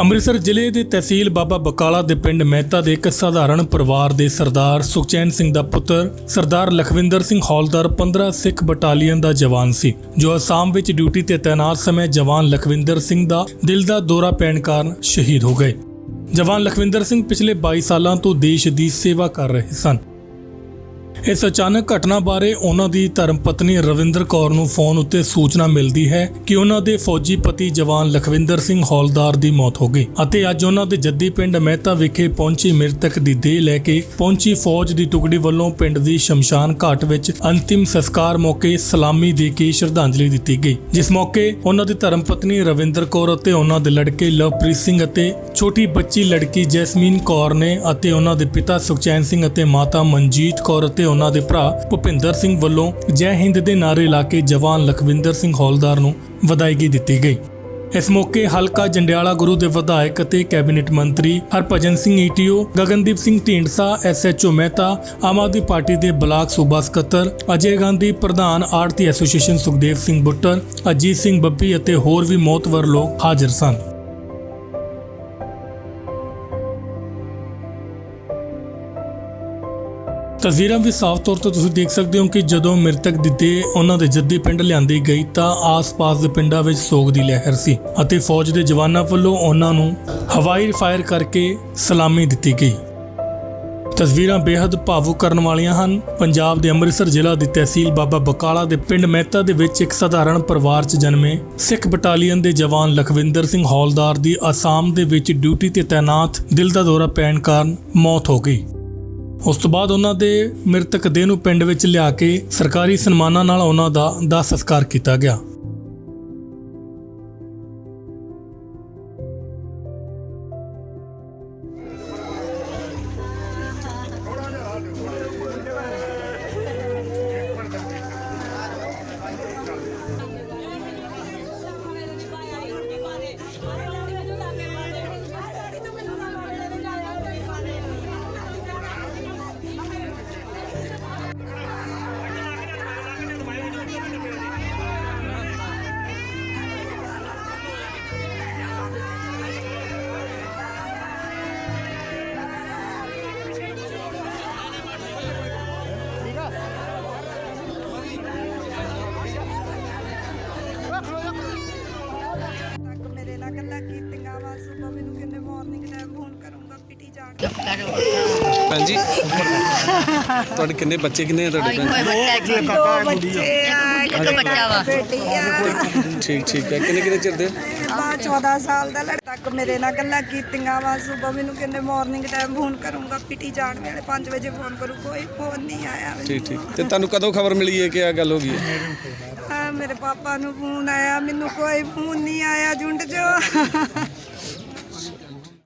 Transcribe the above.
ਅੰਮ੍ਰਿਤਸਰ ਜ਼ਿਲ੍ਹੇ ਦੇ ਤਹਿਸੀਲ ਬਾਬਾ ਬਕਾਲਾ ਦੇ ਪਿੰਡ ਮਹਿਤਾ ਦੇ ਇੱਕ ਸਧਾਰਨ ਪਰਿਵਾਰ ਦੇ ਸਰਦਾਰ ਸੁਖਚੈਨ ਸਿੰਘ ਦਾ ਪੁੱਤਰ, ਸਰਦਾਰ ਲਖਵਿੰਦਰ ਸਿੰਘ ਹੌਲਦਾਰ 15 ਸਿੱਖ ਬਟਾਲੀਅਨ ਦਾ ਜਵਾਨ ਸੀ, ਜੋ ਅਸਾਮ ਵਿੱਚ ਡਿਊਟੀ ਤੇ ਤਾਇਨਾਤ ਸਮੇਂ ਜਵਾਨ ਲਖਵਿੰਦਰ ਸਿੰਘ ਦਾ ਦਿਲ ਦਾ ਦੌਰਾ ਪੈਣ ਕਾਰਨ ਸ਼ਹੀਦ ਹੋ ਗਏ। ਜਵਾਨ ਲਖਵਿੰਦਰ ਸਿੰਘ ਪਿਛਲੇ 22 ਸਾਲਾਂ ਤੋਂ ਦੇਸ਼ ਦੀ ਸੇਵਾ ਕਰ ਰਹੇ ਸਨ। ਇਸ ਅਚਾਨਕ ਘਟਨਾ ਬਾਰੇ ਉਹਨਾਂ ਦੀ ਧਰਮ ਪਤਨੀ ਰਵਿੰਦਰ ਕੌਰ ਨੂੰ ਫੋਨ ਉੱਤੇ ਸੂਚਨਾ ਮਿਲਦੀ ਹੈ ਕਿ ਉਹਨਾਂ ਦੇ ਫੌਜੀ ਪਤੀ ਜਵਾਨ ਲਖਵਿੰਦਰ ਸਿੰਘ ਹੌਲਦਾਰ ਦੀ ਮੌਤ ਹੋ ਗਈ ਅਤੇ ਅੱਜ ਉਹਨਾਂ ਦੇ ਜੱਦੀ ਪਿੰਡ ਮਹਿਤਾ ਵਿਖੇ ਪਹੁੰਚੀ ਮ੍ਰਿਤਕ ਦੀ ਦੇਹ ਲੈ ਕੇ ਪਹੁੰਚੀ ਫੌਜ ਦੀ ਟੁਕੜੀ ਵੱਲੋਂ ਪਿੰਡ ਦੀ ਸ਼ਮਸ਼ਾਨ ਘਾਟ ਵਿੱਚ ਅੰਤਿਮ ਸੰਸਕਾਰ ਮੌਕੇ ਸਲਾਮੀ ਦੇ ਕੇ ਸ਼ਰਧਾਂਜਲੀ ਦਿੱਤੀ ਗਈ, ਜਿਸ ਮੌਕੇ ਉਹਨਾਂ ਦੀ ਧਰਮ ਪਤਨੀ ਰਵਿੰਦਰ ਕੌਰ ਅਤੇ ਉਹਨਾਂ ਦੇ ਲੜਕੇ ਲਵਪ੍ਰੀਤ ਸਿੰਘ ਅਤੇ ਛੋਟੀ ਬੱਚੀ ਲੜਕੀ ਜੈਸਮੀਨ ਕੌਰ ਨੇ ਅਤੇ ਉਹਨਾਂ ਦੇ ਪਿਤਾ ਸੁਖਚੈਨ ਸਿੰਘ ਅਤੇ ਮਾਤਾ ਮਨਜੀਤ ਕੌਰ ਅਤੇ ਉਹਨਾਂ ਦੇ ਭਰਾ ਭੁਪਿੰਦਰ ਸਿੰਘ ਵੱਲੋਂ ਜੈ ਹਿੰਦ ਦੇ ਨਾਅਰੇ ਲਾ ਕੇ ਜਵਾਨ ਲਖਵਿੰਦਰ ਸਿੰਘ ਹੌਲਦਾਰ ਨੂੰ ਵਧਾਈਗੀ ਦਿੱਤੀ ਗਈ। ਇਸ ਮੌਕੇ ਹਲਕਾ ਜੰਡਿਆਲਾ ਗੁਰੂ ਦੇ ਵਿਧਾਇਕ ਅਤੇ ਕੈਬਨਿਟ ਮੰਤਰੀ Harbhajan Singh ETO, Gagandeep Singh Dhindsa SHO Mehta, Aam Aadmi party ਦੇ ਬਲਾਕ ਸੂਬਾ ਸਕੱਤਰ, ਅਜੇ ਗਾਂਧੀ ਪ੍ਰਧਾਨ ਆੜਤੀ ਐਸੋਸੀਏਸ਼ਨ ਸੁਖਦੇਵ ਸਿੰਘ ਬੁੱਟਰ, ਅਜੀਤ ਸਿੰਘ ਬੱਬੀ ਅਤੇ ਹੋਰ ਵੀ ਮੌਤਵਰ ਲੋਕ ਹਾਜ਼ਰ ਸਨ। ਤਸਵੀਰਾਂ ਵਿੱਚ ਸਾਫ਼ ਤੌਰ ਤੇ ਤੁਸੀਂ ਦੇਖ ਸਕਦੇ ਹੋ ਕਿ ਜਦੋਂ ਮ੍ਰਿਤਕ ਦੀ ਦੇਹ ਉਹਨਾਂ ਦੇ ਜੱਦੀ ਪਿੰਡ ਲਿਆਂਦੀ ਗਈ ਤਾਂ ਆਸ-ਪਾਸ ਦੇ ਪਿੰਡਾਂ ਵਿੱਚ ਸੋਗ ਦੀ ਲਹਿਰ ਸੀ ਅਤੇ ਫੌਜ ਦੇ ਜਵਾਨਾਂ ਵੱਲੋਂ ਉਹਨਾਂ ਨੂੰ ਹਵਾਈ ਫਾਇਰ ਕਰਕੇ ਸਲਾਮੀ ਦਿੱਤੀ ਗਈ। ਤਸਵੀਰਾਂ ਬੇहद ਭਾਵੁਕ ਕਰਨ ਵਾਲੀਆਂ ਹਨ। ਪੰਜਾਬ ਦੇ ਅੰਮ੍ਰਿਤਸਰ ਜ਼ਿਲ੍ਹਾ ਦੀ ਤਹਿਸੀਲ ਬਾਬਾ ਬਕਾਲਾ ਦੇ ਪਿੰਡ ਮਹਿਤਾ ਦੇ ਵਿੱਚ ਇੱਕ ਸਧਾਰਨ ਪਰਿਵਾਰ 'ਚ ਜਨਮੇ ਸਿੱਖ ਬਟਾਲੀਅਨ ਦੇ ਜਵਾਨ ਲਖਵਿੰਦਰ ਸਿੰਘ ਹੌਲਦਾਰ ਦੀ ਅਸਾਮ ਦੇ ਵਿੱਚ ਡਿਊਟੀ ਤੇ ਤਾਇਨਾਤ ਦਿਲ ਦਾ ਦੌਰਾ ਪੈਣ ਕਾਰਨ ਮੌਤ ਹੋ ਗਈ। ਉਸ ਤੋਂ ਬਾਅਦ ਉਹਨਾਂ ਦੇ ਮ੍ਰਿਤਕ ਦੇਹ ਨੂੰ ਪਿੰਡ ਵਿੱਚ ਲਿਆ ਕੇ ਸਰਕਾਰੀ ਸਨਮਾਨਾਂ ਨਾਲ ਉਹਨਾਂ ਦਾ ਦਾਹ ਸੰਸਕਾਰ ਕੀਤਾ ਗਿਆ। ਤੱਕ ਗੱਲਾਂ ਕੀਤੀਆਂ ਵਾ ਸੁਬਾ ਮੈਨੂੰ ਕਹਿੰਦੇ ਮਾਰਨਿੰਗ ਟਾਈਮ ਫੋਨ ਕਰੂੰਗਾ ਪੀਟੀ ਜਾਣ ਭੈਣ ਜੀ? ਤੁਹਾਡੇ ਕਿੰਨੇ ਬੱਚੇ ਕਿੰਨੇ ਆ ਤੁਹਾਡੇ ਭੈਣ ਦੋ ਬੱਚੇ ਆ ਇੱਕ ਬੱਚਾ ਵਾ। ਬੇਟੀ ਆ ਠੀਕ ਠੀਕ ਹੈ। ਕਿੰਨੇ ਕਿੰਨੇ ਚਿਰ ਦੇ? ਬਾ 14 ਸਾਲ ਦਾ ਲੜਕਾ ਤੱਕ ਮੇਰੇ ਨਾਲ ਗੱਲਾਂ ਕੀਤੀਆਂ ਵਾ। ਸੁਬਾ ਮੈਨੂੰ ਕਹਿੰਦੇ ਮਾਰਨਿੰਗ ਟਾਈਮ ਫੋਨ ਕਰੂੰਗਾ ਪੀਟੀ ਜਾਣ ਵੇਲੇ 5 ਵਜੇ ਫੋਨ ਕਰੂ। ਕੋਈ ਫੋਨ ਨਹੀਂ ਆਇਆ ਮੈਨੂੰ। ਠੀਕ ਠੀਕ। ਤੇ ਤੁਹਾਨੂੰ ਕਦੋਂ ਖਬਰ ਮਿਲੀ ਹੈ ਕਿ ਇਹ ਗੱਲ ਹੋ ਗਈ ਹੈ? ਆ ਮੇਰੇ ਪਾਪਾ ਨੂੰ ਫੋਨ ਆਇਆ ਮੈਨੂੰ ਕੋਈ ਫੋਨ ਨਹੀਂ ਆਇਆ ਜੁੰਡ ਚੋਂ।